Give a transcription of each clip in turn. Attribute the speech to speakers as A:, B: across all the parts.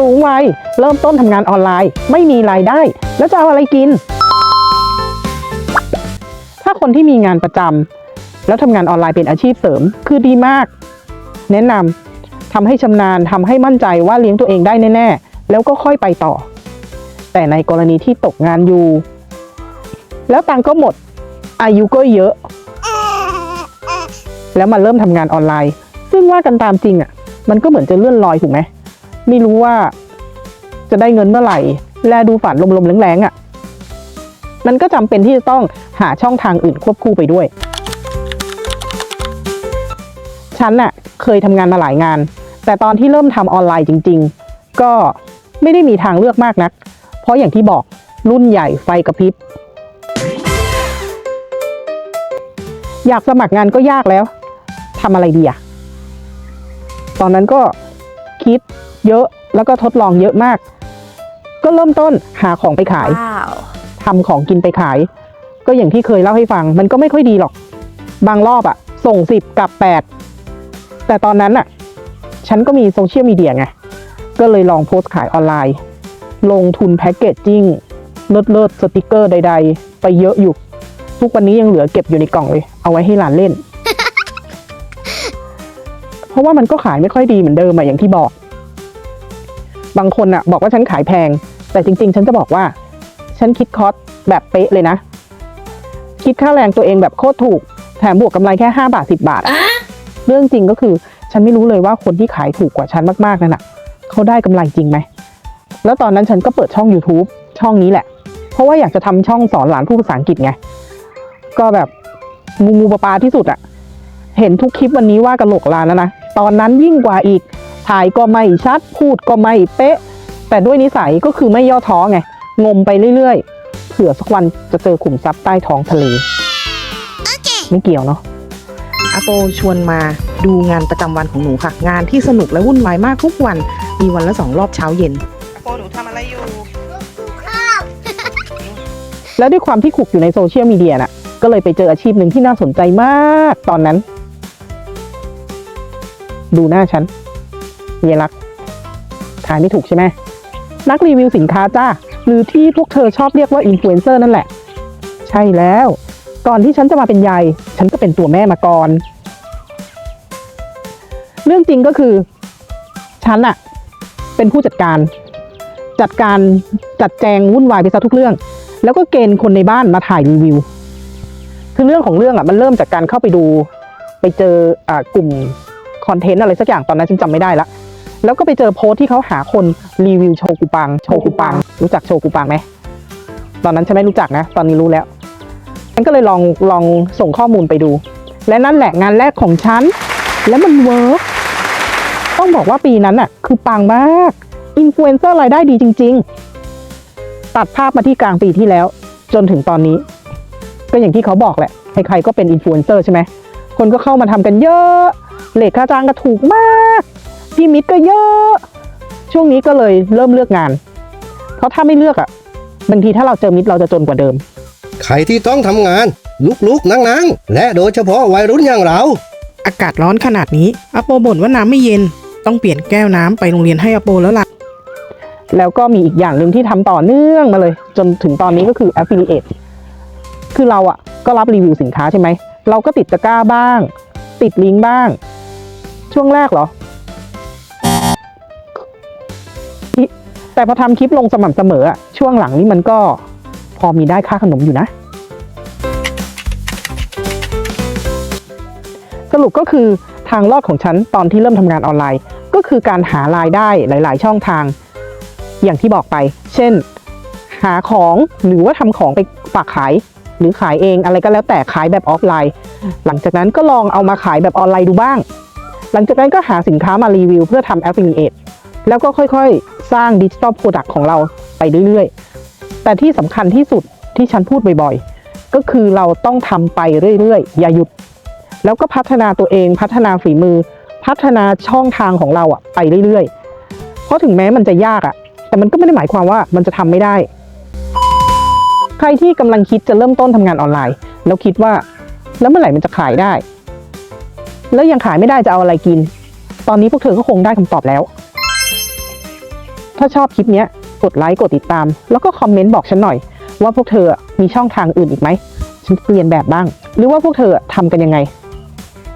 A: สูงวัยเริ่มต้นทำงานออนไลน์ ไม่มีรายได้ แล้วจะเอาอะไรกิน ถ้าคนที่มีงานประจำแล้วทำงานออนไลน์เป็นอาชีพเสริมคือดีมาก แนะนำทำให้ชำนาญทำให้มั่นใจว่าเลี้ยงตัวเองได้แน่ ๆ แล้วก็ค่อยไปต่อ แต่ในกรณีที่ตกงานอยู่ แล้วตังก็หมด อายุก็เยอะ แล้วมาเริ่มทำงานออนไลน์ ซึ่งว่ากันตามจริงอะ มันก็เหมือนจะเลื่อนลอยถูกไหม ไม่รู้ว่าจะได้เงินเมื่อไหร่ แลดูฝันลมๆแรงๆอะ มันก็จำเป็นที่จะต้องหาช่องทางอื่นควบคู่ไปด้วย ฉันน่ะเคยทำงานมาหลายงาน แต่ตอนที่เริ่มทำออนไลน์จริง ๆ ก็ไม่ได้มีทางเลือกมากนัก เพราะอย่างที่บอกรุ่นใหญ่ไฟกระพริบ อยากสมัครงานก็ยากแล้วทำอะไรดีอะตอนนั้นก็ คิดเยอะแล้วก็ทดลองเยอะมาก ก็เริ่มต้นหาของไปขาย
B: Wow.
A: ทำของกินไปขาย ก็อย่างที่เคยเล่าให้ฟัง มันก็ไม่ค่อยดีหรอก บางรอบอะส่งสิบกลับแปดแต่ตอนนั้นอะฉันก็มีโซเชียลมีเดียไงก็เลยลองโพสต์ขายออนไลน์ ลงทุนแพ็กเกจจิ้งเลิศเลิศสติกเกอร์ใด ๆ ไปเยอะอยู่ ทุกวันนี้ยังเหลือเก็บอยู่ในกล่องเลย เอาไว้ให้หลานเล่น เพราะว่ามันก็ขายไม่ค่อยดีเหมือนเดิมอะอย่างที่บอก บางคนอะบอกว่าฉันขายแพง แต่จริง ๆ ฉันจะบอกว่า ฉันคิดคอสแบบเป๊ะเลยนะ คิดค่าแรงตัวเองแบบโคตรถูก แถมบวกกำไรแค่5บาท10บาทอะเรื่องจริงก็คือฉันไม่รู้เลยว่าคนที่ขายถูกกว่าฉันมากๆนั่นน่ะเขาได้กำไรจริงไหมแล้วตอนนั้นฉันก็เปิดช่อง YouTube ช่องนี้แหละ เพราะว่าอยากจะทำช่องสอนหลานพูดภาษาอังกฤษไง ก็แบบงูงูปลาปลาที่สุดอะเห็นทุกคลิปวันนี้ว่ากระโหลกลานแล้วนะ ตอนนั้นยิ่งกว่าอีก ถ่ายก็ไม่ชัด พูดก็ไม่เป๊ะ แต่ด้วยนิสัยก็คือไม่ย่อท้อไง งมไปเรื่อยๆ เผื่อสักวันจะเจอขุมทรัพย์ใต้ท้องทะเลไม่เกี่ยวเนาะ
C: อาโปชวนมาดูงานประจำวันของหนูค่ะ งานที่สนุกและวุ่นวายมากทุกวัน มีวันละสองรอบเช้าเย็น
D: โปหนูทำอะไรอยู่
A: แล้วด้วยความที่ขุกอยู่ในโซเชียลมีเดียน่ะ ก็เลยไปเจออาชีพหนึ่งที่น่าสนใจมาก ตอนนั้น ดูหน้าฉันเยลักทายไม่ถูกใช่ไหมนักรีวิวสินค้าจ้า หรือที่พวกเธอชอบเรียกว่าอินฟลูเอนเซอร์นั่นแหละ ใช่แล้ว ก่อนที่ฉันจะมาเป็นยายฉันก็เป็นตัวแม่มาก่อน เรื่องจริงก็คือ ฉันอะเป็นผู้จัดการ จัดการจัดแจงวุ่นวายไปซะทุกเรื่อง แล้วก็เกณฑ์คนในบ้านมาถ่ายรีวิว คือเรื่องของเรื่องอะมันเริ่มจากการเข้าไปดู ไปเจออ่ากลุ่ม อนเทนต์อะไรสักอย่างตอนนั้นฉันจำไม่ได้ละ แล้วก็ไปเจอโพสต์ที่เขาหาคนรีวิวโชกุปัง โชกุปัง รู้จักโชกุปังไหมตอนนั้นฉันไม่รู้จักนะ ตอนนี้รู้แล้วฉันก็เลยลองลองส่งข้อมูลไปดู และนั่นแหละงานแรกของฉัน แล้วมันเวิร์กต้องบอกว่าปีนั้นอะคือปังมากอินฟลูเอนเซอร์รายได้ดีจริง ๆ ตัดภาพมาที่กลางปีที่แล้ว จนถึงตอนนี้ ก็อย่างที่เขาบอกแหละใครๆก็เป็นอินฟลูเอนเซอร์ใช่ไหมคนก็เข้ามาทำกันเยอะ เลทค่าจ้างก็ถูกมากพี่มิตรก็เยอะ ช่วงนี้ก็เลยเริ่มเลือกงาน เพราะถ้าไม่เลือกอะ่ะบางทีถ้าเราเจอมิตรเราจะจนกว่าเดิม
E: ใครที่ต้องทำงาน ลุกๆนั่งๆ และโดยเฉพาะวัยรุ่นอย่างเรา
C: อากาศร้อนขนาดนี้อาโปบ่นว่าน้ำไม่เย็น ต้องเปลี่ยนแก้วน้ำไปโรงเรียนให้อาโปแล้วล่ะ
A: แล้วก็มีอีกอย่างหนึ่งที่ทำต่อเนื่องมาเลย จนถึงตอนนี้ก็คือ affiliate คือเราอะ่ะก็รับรีวิวสินค้าใช่ไหม เราก็ติดตะกร้าบ้าง ติดลิงก์บ้าง ช่วงแรกเหรอ แต่พอทำคลิปลงสม่ำเสมออะช่วงหลังนี่มันก็พอมีได้ค่าขนมอยู่นะ สรุปก็คือทางรอดของฉันตอนที่เริ่มทำงานออนไลน์ ก็คือการหารายได้หลาย ๆ ช่องทาง อย่างที่บอกไป เช่น หาของหรือว่าทำของไปฝากขาย หรือขายเองอะไรก็แล้วแต่ขายแบบออฟไลน์ หลังจากนั้นก็ลองเอามาขายแบบออนไลน์ดูบ้าง หลังจากนั้นก็หาสินค้ามารีวิวเพื่อทำ affiliate แล้วก็ค่อยๆ สร้างดิจิ t a ลโปรดักต์ของเราไปเรื่อยๆ แต่ที่สำคัญที่สุดที่ฉันพูดบ่อยๆ ก็คือเราต้องทำไปเรื่อยๆ อย่าหยุด แล้วก็พัฒนาตัวเองพัฒนาฝีมือ พัฒนาช่องทางของเราอะไปเรื่อยๆ เพราะถึงแม้มันจะยากอะแต่มันก็ไม่ได้หมายความว่ามันจะทำไม่ได้ ใครที่กำลังคิดจะเริ่มต้นทำงานออนไลน์ แล้วคิดว่า แล้วเมื่อไหร่มันจะขายได้ แล้วยังขายไม่ได้จะเอาอะไรกิน ตอนนี้พวกเธอก็คงได้คำตอบแล้ว ถ้าชอบคลิปนี้กดไลค์กดติดตาม แล้วก็คอมเมนต์บอกฉันหน่อย ว่าพวกเธอมีช่องทางอื่นอีกไหมฉันเปลี่ยนแบบบ้าง หรือว่าพวกเธอทำกันยังไง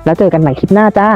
A: แล้วเจอกันใหม่คลิปหน้าจ้า